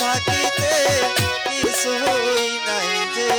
থাকিতে কিছুই নাই যে।